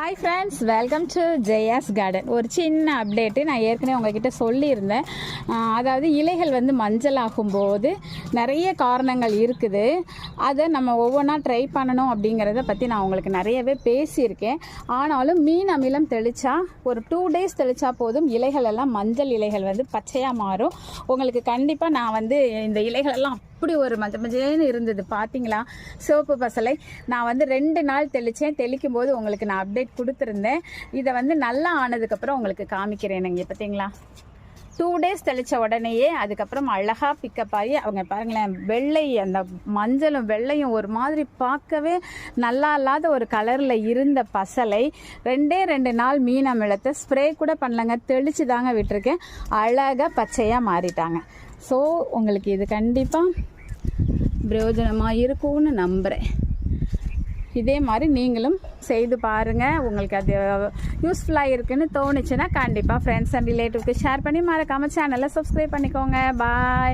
Hi friends welcome to Jaya's garden ஒரு சின்ன update நான் ஏற்கனவே உங்ககிட்ட சொல்லியிருந்தேன். அதாவது இலைகள் வந்து மஞ்சள் ஆகும்போது நிறைய காரணங்கள் இருக்குது. அதை நம்ம ஒவ்வொன்றா ட்ரை பண்ணணும் அப்படிங்கிறத பற்றி நான் உங்களுக்கு நிறையவே பேசியிருக்கேன். ஆனாலும் மீன் அமிலம் தெளித்தா ஒரு டூ டேஸ் தெளித்தா போதும். இலைகள் எல்லாம் மஞ்சள் இலைகள் வந்து பச்சையாக மாறும். உங்களுக்கு கண்டிப்பாக நான் வந்து இந்த இலைகளெல்லாம் அப்படி ஒரு மஞ்ச மஞ்சேன்னு இருந்தது பார்த்தீங்களா சிவப்பு பசலை. நான் வந்து ரெண்டு நாள் தெளித்தேன் தெளிக்கும் போது உங்களுக்கு நான் அப்டேட் கொடுத்துருந்தேன். இதை வந்து நல்லா ஆனதுக்கப்புறம் உங்களுக்கு காமிக்கிறேன் இங்கே பார்த்தீங்களா டூ டேஸ் தெளித்த உடனேயே அதுக்கப்புறம் அழகாக பிக்கப் ஆகி அவங்க பாருங்களேன் வெள்ளை அந்த மஞ்சளும் வெள்ளையும் ஒரு மாதிரி பார்க்கவே நல்லா இல்லாத ஒரு கலரில் இருந்த பசலை ரெண்டே ரெண்டு நாள் மீன் அமிலத்தை ஸ்ப்ரே கூட பண்ணலங்க தெளித்து தாங்க விட்டுருக்கேன். அழகாக பச்சையாக மாறிட்டாங்க. ஸோ உங்களுக்கு இது கண்டிப்பாக பிரயோஜனமாக இருக்கும்னு நம்புகிறேன் இதே மாதிரி நீங்களும் செய்து பாருங்கள் உங்களுக்கு அது யூஸ்ஃபுல்லாக இருக்குன்னு தோணுச்சுன்னா கண்டிப்பாக ஃப்ரெண்ட்ஸ் அண்ட் ரிலேட்டிவ்க்கு ஷேர் பண்ணி மறக்காமல் சேனலை சப்ஸ்கிரைப் பண்ணிக்கோங்க. பாய்